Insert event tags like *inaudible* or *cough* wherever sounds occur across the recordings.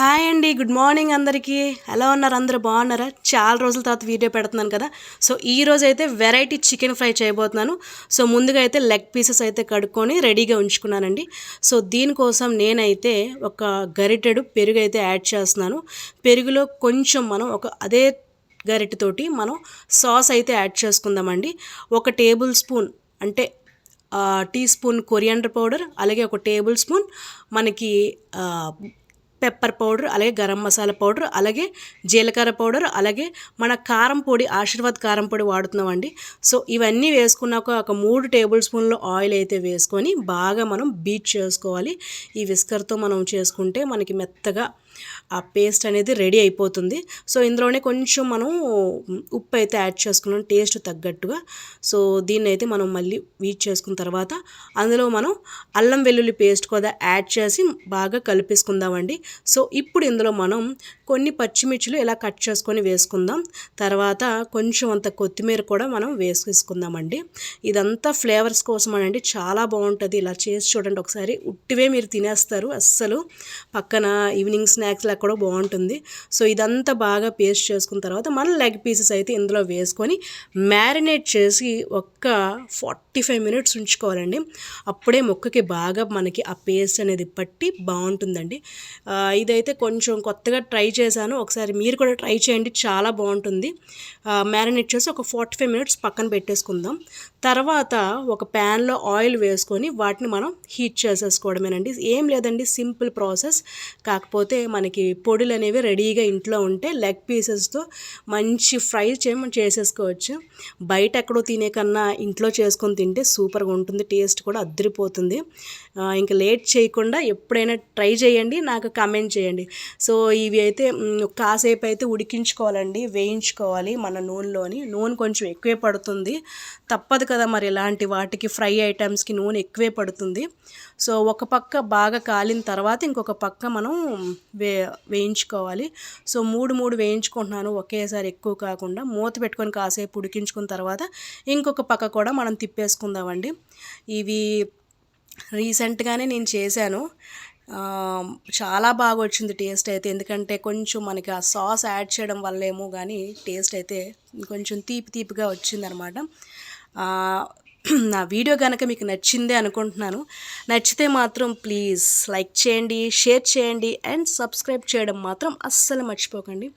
Hi అండి good morning అందరికీ. ఎలా ఉన్నారు? అందరూ బాగున్నారా? చాలా రోజుల తర్వాత వీడియో పెడుతున్నాను కదా. సో ఈ రోజు అయితే వెరైటీ చికెన్ ఫ్రై చేయబోతున్నాను. సో ముందుగా అయితే లెగ్ పీసెస్ అయితే కడుక్కొని రెడీగా ఉంచుకున్నానండి. సో దీనికోసం నేనైతే ఒక గరిటెడు పెరుగు అయితే యాడ్ చేస్తున్నాను. పెరుగులో కొంచెం మనం ఒక అదే గరిటెతోటి మనం సాస్ అయితే యాడ్ చేసుకుందామండి. ఒక టేబుల్ స్పూన్ అంటే టీ స్పూన్ కొరియాండర్ పౌడర్ అలాగే ఒక టేబుల్ స్పూన్ మనకి పెప్పర్ పౌడర్ అలాగే గరం మసాలా పౌడర్ అలాగే జీలకర్ర పౌడర్ అలాగే మన కారం పొడి ఆశీర్వాద్ కారం పొడి వాడుతున్నామండి. సో ఇవన్నీ వేసుకున్నాక ఒక మూడు టేబుల్ స్పూన్లు ఆయిల్ అయితే వేసుకొని బాగా మనం బీట్ చేసుకోవాలి. ఈ విస్కర్తో మనం చేసుకుంటే మనకి మెత్తగా ఆ పేస్ట్ అనేది రెడీ అయిపోతుంది. సో ఇందులోనే కొంచెం మనం ఉప్పు అయితే యాడ్ చేసుకున్నాం టేస్ట్ తగ్గట్టుగా. సో దీన్ని అయితే మనం మళ్ళీ వీట్ చేసుకున్న తర్వాత అందులో మనం అల్లం వెల్లుల్లి పేస్ట్ కూడా యాడ్ చేసి బాగా కలిపేసుకుందామండి. సో ఇప్పుడు ఇందులో మనం కొన్ని పచ్చిమిర్చిలు ఇలా కట్ చేసుకొని వేసుకుందాం. తర్వాత కొంచెం అంత కొత్తిమీర కూడా మనం వేసుకుందామండి ఇదంతా ఫ్లేవర్స్ కోసం అనండి చాలా బాగుంటుంది. ఇలా చేసి చూడండి ఒకసారి. ఉట్టివే మీరు తినేస్తారు అస్సలు. పక్కన ఈవినింగ్ స్నాక్స్లా కూడా బాగుంటుంది. సో ఇదంతా బాగా పేస్ట్ చేసుకున్న తర్వాత మన లెగ్ పీసెస్ అయితే ఇందులో వేసుకొని మ్యారినేట్ చేసి ఒక్క ఫార్టీ ఫైవ్ మినిట్స్ ఉంచుకోవాలండి. అప్పుడే మొక్కకి బాగా మనకి ఆ పేస్ట్ అనేది పట్టి బాగుంటుందండి. ఇదైతే కొంచెం కొత్తగా ట్రై చేశాను. ఒకసారి మీరు కూడా ట్రై చేయండి చాలా బాగుంటుంది. మ్యారినేట్ చేసి ఒక ఫార్టీ ఫైవ్ మినిట్స్ పక్కన పెట్టేసుకుందాం. తర్వాత ఒక ప్యాన్లో ఆయిల్ వేసుకొని వాటిని మనం హీట్ చేసేసుకోవడమేనండి. ఏం లేదండి సింపుల్ ప్రాసెస్. కాకపోతే మనకి పొడులు అనేవి రెడీగా ఇంట్లో ఉంటే లెగ్ పీసెస్తో మంచి ఫ్రై చే చేసేసుకోవచ్చు. బయట ఎక్కడో తినే కన్నా ఇంట్లో చేసుకొని తింటే సూపర్గా ఉంటుంది టేస్ట్ కూడా అద్దరిపోతుంది. ఇంకా లేట్ చేయకుండా ఎప్పుడైనా ట్రై చేయండి నాకు కమెంట్ చేయండి. సో ఇవి అయితే కాసేపు అయితే ఉడికించుకోవాలండి వేయించుకోవాలి మన నూనెలోని. నూనె కొంచెం ఎక్కువే పడుతుంది. తప్పదు కదా మరి ఇలాంటి వాటికి ఫ్రై ఐటమ్స్కి నూనె ఎక్కువే పడుతుంది. సో ఒక పక్క బాగా కాలిన తర్వాత ఇంకొక పక్క మనం వే వేయించుకోవాలి. సో మూడు మూడు వేయించుకుంటున్నాను ఒకేసారి ఎక్కువ కాకుండా. మూత పెట్టుకొని కాసేపు ఉడికించుకున్న తర్వాత ఇంకొక పక్క కూడా మనం తిప్పేసుకుందామండి. ఇవి రీసెంట్గానే నేను చేశాను. చాలా బాగా వచ్చింది టేస్ట్ అయితే. ఎందుకంటే కొంచెం మనకి ఆ సాస్ యాడ్ చేయడం వల్లేమో కానీ టేస్ట్ అయితే కొంచెం తీపి తీపిగా వచ్చిందనమాట. *clears throat* నా వీడియో కనుక మీకు నచ్చిందే అనుకుంటున్నాను. నచ్చితే మాత్రం ప్లీజ్ లైక్ చేయండి షేర్ చేయండి అండ్ సబ్స్క్రైబ్ చేయడం మాత్రం అస్సలు మర్చిపోకండి.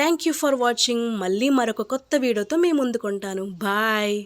థ్యాంక్ యూ ఫర్ వాచింగ్ మళ్ళీ మరొక కొత్త వీడియోతో మీ ముందుకుంటాను బాయ్